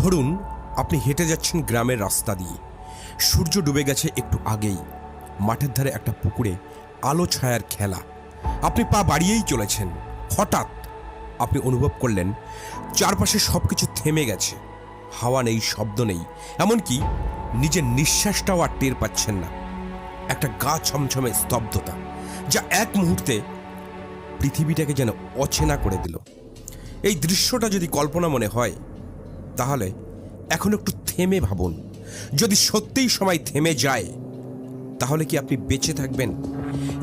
ধরুন, আপনি হেঁটে যাচ্ছেন গ্রামের রাস্তা দিয়ে। সূর্য ডুবে গেছে একটু আগেই। মাঠের ধারে একটা পুকুরে আলো ছায়ার খেলা। আপনি পা বাড়িয়েই চলেছেন। হঠাৎ আপনি অনুভব করলেন, চারপাশে সব কিছু থেমে গেছে। হাওয়া নেই, শব্দ নেই। এমনকি নিজের নিঃশ্বাসটাও আর টের পাচ্ছেন না। একটা গা ছমছমে স্তব্ধতা, যা এক মুহূর্তে পৃথিবীটাকে যেন অচেনা করে দিল। এই দৃশ্যটা যদি কল্পনা মনে হয় তাহলে এখন একটু থেমে ভাবুন। যদি সত্যিই সময় থেমে যায়, তাহলে কি আপনি বেঁচে থাকবেন?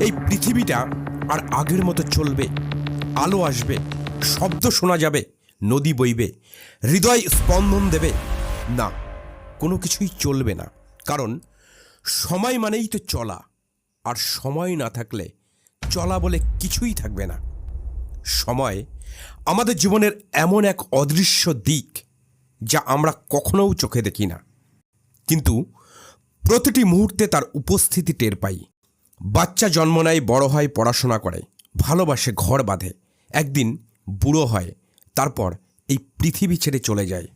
এই পৃথিবীটা আর আগের মতো চলবে, আলো আসবে, শব্দ শোনা যাবে, নদী বইবে, হৃদয় স্পন্দন দেবে। না, কোনো কিছুই চলবে না। কারণ সময় মানেই তো চলা, আর সময় না থাকলে চলা বলে কিছুই থাকবে না। সময় আমাদের জীবনের এমন এক অদৃশ্য দিক যা আমরা কখনোও চোখে দেখি না। কিন্তু প্রতিটি মুহূর্তে তার উপস্থিতি টের পাই। বাচ্চা জন্ম নেয়, বড় হয়, পড়াশোনা করে, ভালোবাসে, ঘর বাঁধে, একদিন বুড়ো হয়, তারপর এই পৃথিবী ছেড়ে চলে যায়।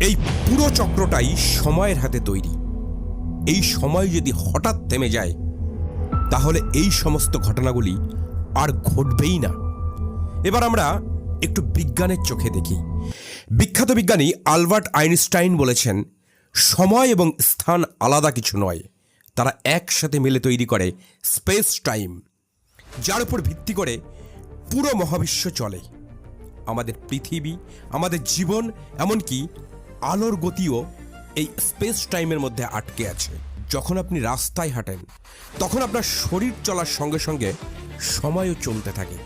এই পুরো চক্রটাই সময়ের হাতে তৈরি। এই সময় যদি হঠাৎ থেমে যায়, তাহলে এই সমস্ত ঘটনাগুলি আর ঘটবেই না। এবার আমরা একটু বিজ্ঞানের চোখে দেখি। বিখ্যাত বিজ্ঞানী আলবার্ট আইনস্টাইন বলেছেন, সময় এবং স্থান আলাদা কিছু নয়, তারা একসাথে মিলে তৈরি করে স্পেস টাইম, যার উপর ভিত্তি করে পুরো মহাবিশ্ব চলে। আমাদের পৃথিবী, আমাদের জীবন, এমনকি আলোর গতিও এই স্পেস টাইমের মধ্যে আটকে আছে। যখন আপনি রাস্তায় হাঁটেন, তখন আপনার শরীর চলার সঙ্গে সঙ্গে সময়ও চলতে থাকে।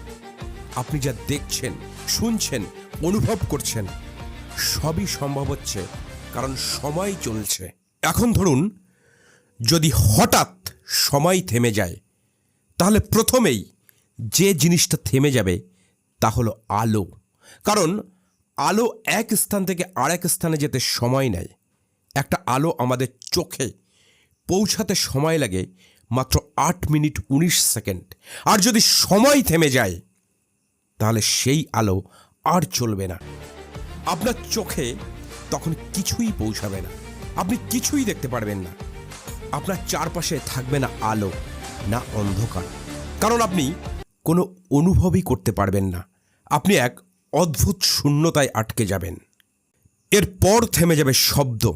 আপনি যা দেখছেন, শুনছেন, অনুভব করছেন, সবই সম্ভব হচ্ছে, কারণ সময় চলছে। এখন ধরুন, যদি হঠাৎ সময় থেমে যায়, তাহলে প্রথমেই যে জিনিসটা থেমে যাবে, তা হলো আলো। কারণ আলো এক স্থান থেকে আরেক স্থানে যেতে সময় নেয়। একটা আলো আমাদের চোখে পৌঁছাতে সময় লাগে মাত্র আট মিনিট উনিশ সেকেন্ড। আর যদি সময় থেমে যায় তাহলে সেই আলো আর চলবে না। আপনার চোখে তখন কিছুই পৌঁছাবে না। আপনি কিছুই দেখতে পারবেন না। আপনার চারপাশে থাকবে না আলো, না অন্ধকার। কারণ আপনি কোনো অনুভবই করতে পারবেন না। আপনি এক অদ্ভুত শূন্যতায় আটকে যাবেন। এরপর থেমে যাবে শব্দ।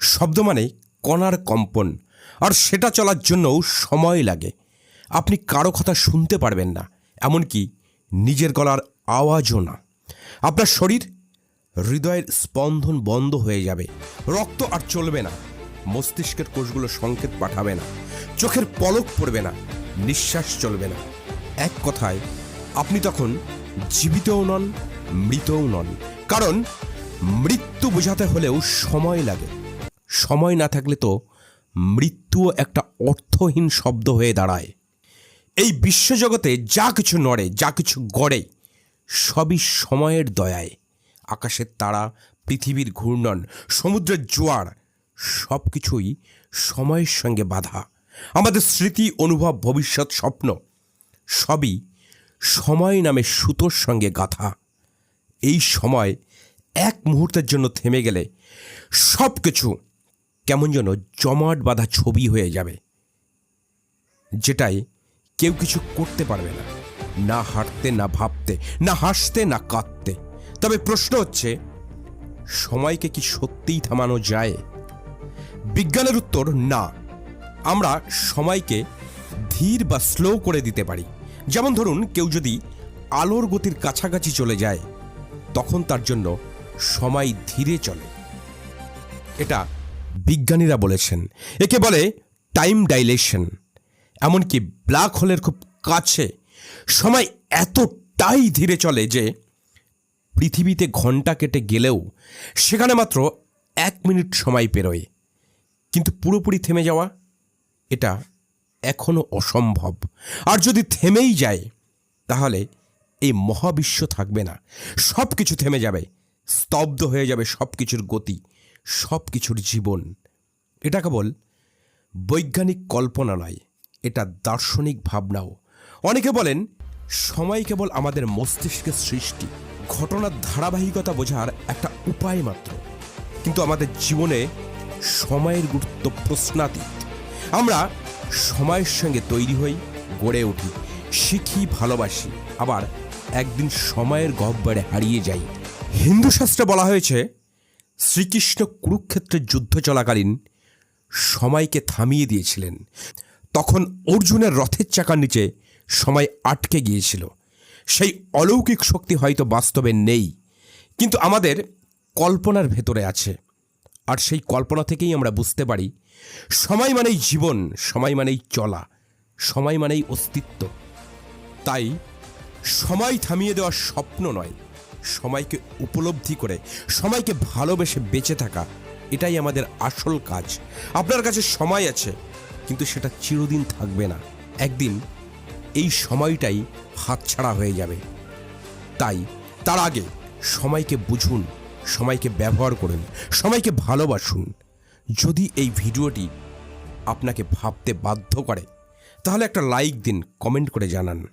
শব্দ মানে কণার কম্পন। আর সেটা চলার জন্যও সময় লাগে। আপনি কারও কথা শুনতে পারবেন না। এমনকি নিজের গলার আওয়াজও না। আপনার শরীর হৃদয়ের স্পন্দন বন্ধ হয়ে যাবে। রক্ত আর চলবে না। মস্তিষ্কের কোষগুলো সংকেত পাঠাবে না। চোখের পলক পড়বে না। নিঃশ্বাস চলবে না। এক কথায়, আপনি তখন জীবিতও নন, মৃতও নন। কারণ, মৃত্যু বোঝাতে হলেও সময় লাগে। সময় না থাকলে তো মৃত্যুও একটা অর্থহীন শব্দ হয়ে দাঁড়ায়। এই বিশ্বজগতে যা কিছু নড়ে, যা কিছু গড়ে, সবই সময়ের দয়ায়। আকাশের তারা, পৃথিবীর ঘূর্ণন, সমুদ্রের জোয়ার সব কিছুই সময়ের সঙ্গে বাধা। আমাদের স্মৃতি, অনুভব, ভবিষ্যৎ, স্বপ্ন, সবই সময় নামে সুতোর সঙ্গে গাথা। এই সময় এক মুহূর্তের জন্য থেমে গেলে সব কিছু কেমন যেন জমাট বাঁধা ছবি হয়ে যাবে। যেটাই কেউ কিছু করতে পারবে না। না হাঁটতে, না ভাবতে, না হাসতে, না কাঁদতে। তবে প্রশ্ন হচ্ছে, সময়কে কি সত্যিই থামানো যায়? বিজ্ঞানের উত্তর, না। আমরা সময়কে ধীর বা স্লো করে দিতে পারি। যেমন ধরুন, কেউ যদি আলোর গতির কাছাকাছি চলে যায়, তখন তার জন্য সময় ধীরে চলে। এটা বিজ্ঞানীরা বলেছেন। একে বলে টাইম ডাইলেশন এমনকি ব্ল্যাক হোলের খুব কাছে সময় এতটাই ধীরে চলে যে পৃথিবীতে ঘণ্টা কেটে গেলেও সেখানে মাত্র এক মিনিট সময় পেরোয়। কিন্তু পুরোপুরি থেমে যাওয়া এটা এখনও অসম্ভব। আর যদি থেমেই যায়, তাহলে এই মহাবিশ্ব থাকবে না। সব কিছু থেমে যাবে, স্তব্ধ হয়ে যাবে সব কিছুর গতি সব কিছুর জীবন। এটা কেবল বৈজ্ঞানিক কল্পনা নয় এটা দার্শনিক ভাবনাও। অনেকে বলেন, সময় কেবল আমাদের মস্তিষ্কের সৃষ্টি, ঘটনার ধারাবাহিকতা বোঝার একটা উপায় মাত্র। কিন্তু আমাদের জীবনে সময়ের গুরুত্ব প্রশ্নাতীত। আমরা সময়ের সঙ্গে তৈরি হই, গড়ে উঠি, শিখি, ভালোবাসি, আবার একদিন সময়ের গহ্বরে হারিয়ে যাই। হিন্দু শাস্ত্রে বলা হয়েছে, শ্রীকৃষ্ণ কুরুক্ষেত্রের যুদ্ধ চলাকালীন সময়কে থামিয়ে দিয়েছিলেন। তখন অর্জুনের রথের চাকার নিচে সময় আটকে গিয়েছিল। সেই অলৌকিক শক্তি হয়তো বাস্তবে নেই, কিন্তু আমাদের কল্পনার ভেতরে আছে। আর সেই কল্পনা থেকেই আমরা বুঝতে পারি, সময় মানেই জীবন, সময় মানেই চলা, সময় মানেই অস্তিত্ব। তাই সময় থামিয়ে দেওয়ার স্বপ্ন নয়, সময়কে উপলব্ধি করে, সময়কে ভালোবেসে বেঁচে থাকা, এটাই আমাদের আসল কাজ। আপনার কাছে সময় আছে কিন্তু সেটা চিরদিন থাকবে না। একদিন এই সময়টাই হাতছাড়া হয়ে যাবে। তাই তার আগে সময়কে বুঝুন, সময়কে ব্যবহার করুন, সময়কে ভালোবাসুন। যদি এই ভিডিওটি আপনাকে ভাবতে বাধ্য করে, তাহলে একটা লাইক দিন, কমেন্ট করে জানান।